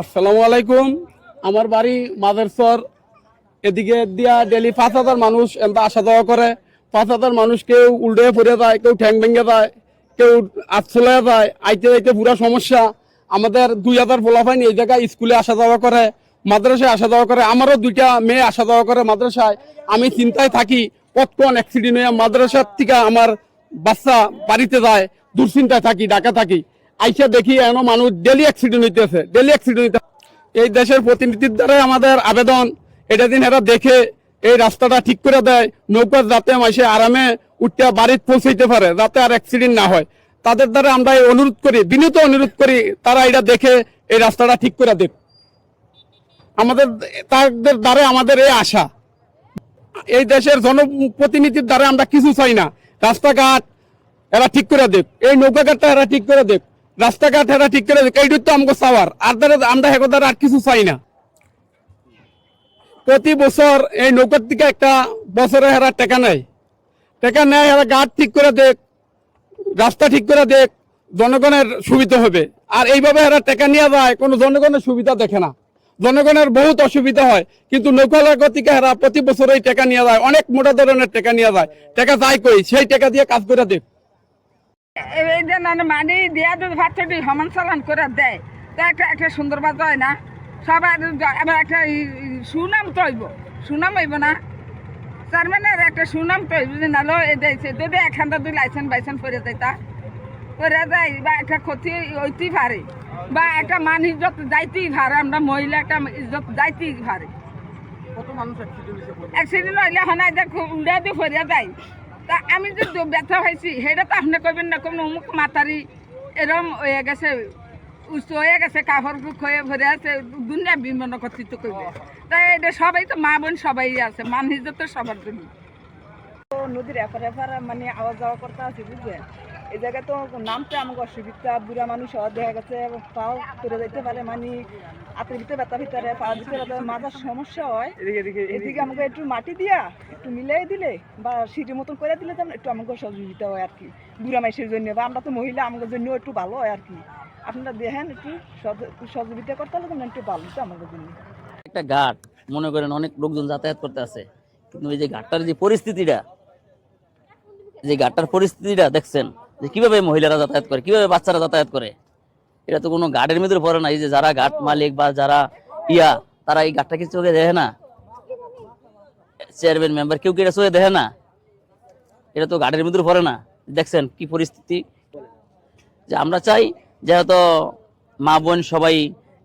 আসসালামু আলাইকুম। আমার বাড়ি মাদারসর। এদিকে দিয়া ডেলি পাঁচ হাজার মানুষ এমন আসা যাওয়া করে। পাঁচ হাজার মানুষ কেউ উল্টে পড়ে যায়, কেউ ঠ্যাং ভেঙে যায়, কেউ আটচলে যায়। আইতে যাইতে পুরা সমস্যা। আমাদের দুই হাজার ফলাফাইন এই জায়গায় স্কুলে আসা যাওয়া করে, মাদ্রাসায় আসা যাওয়া করে। আমারও দুইটা মেয়ে আসা যাওয়া করে মাদ্রাসায়। আমি চিন্তায় থাকি, কতক্ষণ অ্যাক্সিডেন্ট হয়ে মাদ্রাসার থেকে আমার বাচ্চা বাড়িতে যায়। দুশ্চিন্তায় থাকি ঢাকা থাকি। আইসা দেখি এনো মানুষ ডেলি অ্যাক্সিডেন্ট হইতেছে ডেলি অ্যাক্সিডেন্ট হইতে এই দেশের প্রতিনিধির দ্বারাই আমাদের আবেদন। এটা দিন এরা দেখে, এই রাস্তাটা ঠিক করে দেয় নৌকার যাতে মাসে আরামে উঠতে বাড়িতে পৌঁছাইতে পারে, যাতে আর অ্যাক্সিডেন্ট না হয়। তাদের দ্বারা আমরা অনুরোধ করি, বিনীত অনুরোধ করি, তারা এটা দেখে এই রাস্তাটা ঠিক করে দেব আমাদের তাদের দ্বারা আমাদের এই আশা। এই দেশের জনপ্রতিনিধির দ্বারা আমরা কিছু চাই না। রাস্তাঘাট এরা ঠিক করে দেব এই নৌকাঘাটটা এরা ঠিক করে দেব রাস্তাঘাট এরা ঠিক করে দেব এইটুকু তো আমাকে চাওয়ার আর দ্বারা আমরা হেগো দ্বারা আর কিছু চাই না। প্রতি বছর এই নৌকার থেকে একটা বছরে এরা টাকা নেয়। টাকা নেয় এরা ঘাট ঠিক করে দেখ রাস্তা ঠিক করে দেখ জনগণের সুবিধা হবে। আর এইভাবে এরা টাকা নিয়ে যায়, কোনো জনগণের সুবিধা দেখে না। জনগণের বহুত অসুবিধা হয়, কিন্তু নৌকালার গতিকে এরা প্রতি বছর এই টাকা নিয়ে যায়, অনেক মোটা ধরনের টাকা নিয়ে যায়। টাকা যাই কই? সেই টাকা দিয়ে কাজ করে দেখ এই যে না মানি দিয়া যদি ভাতটি সমান চালান করে দেয়। তা একটা একটা সুন্দর বাজ হয় না। সবাই আবার একটা সুনাম তৈব সুনাম হইব না। চেয়ারম্যানের একটা সুনাম তৈব যে নালো এ দিয়েছে যদি এখানটা দুই লাইসেন্স বাইসেন্স করে দেয় তা। করে যায় বা একটা ক্ষতি হইতেই পারে। বা একটা মান ইজ্জত যাইতেই পারে। আমরা মহিলা একটা ইজ্জত যাইতেই পারে। অ্যাক্সিডেন্ট হইলে হনাই দেখো উড়া দিয়ে ফরিয়া যায়। তা আমি যে ব্যথা হয়েছি সেটা তো আপনি কবেন না কোনো অমুক মাতারি এরম হয়ে গেছে, উচ্চ হয়ে গেছে কাপড় হয়ে ভরে আছে, দুনিয়া বিমান কর্তৃত্ব করবে তাই এটা সবাই তো মা বোন সবাই আছে মান তো সবার জন্য। তো নদীর এপার এপার মানে আওয়া যাওয়া করতে আছে বুঝলেন? এই জায়গায় তো নামতে আমাকে অসুবিধা বুড়া মানুষ হওয়া দেখা গেছে পাও করে যাইতে পারে মানে হাতের ভিতরে ব্যথা ভিতরে পা ভিতরে মাথার সমস্যা হয়। এদিকে আমাকে একটু মাটি দিয়া একটু মিলাই দিলে বা মতন করে দিলে যেমন একটু আমাকে সহযোগিতা হয় আর কি বুড়া মাইসের জন্য বা আমরা তো মহিলা আমাদের জন্য একটু ভালো হয় আর কি। আপনারা দেখেন একটু সহযোগিতা করতে হলে একটু ভালো হতো আমাদের জন্য। একটা ঘাট মনে করেন অনেক লোকজন যাতায়াত করতে আছে কিন্তু এই যে ঘাটটার যে পরিস্থিতিটা যে ঘাটটার পরিস্থিতিটা দেখছেন, যে কীভাবে মহিলারা যাতায়াত করে, কীভাবে বাচ্চারা যাতায়াত করে, এটা তো কোনো ঘাটের মধ্যে পড়ে না। এই যে যারা ঘাট মালিক বা যারা ইয়া, তারা এই ঘাটটা কিছু চোখে দেখে না? চেয়ারম্যান, মেম্বার কেউ কি এটা চোখে দেখে না? এটা তো ঘাটের মধ্যে পড়ে না। দেখছেন কি পরিস্থিতি? যে আমরা চাই যেহেতু মা বোন সবাই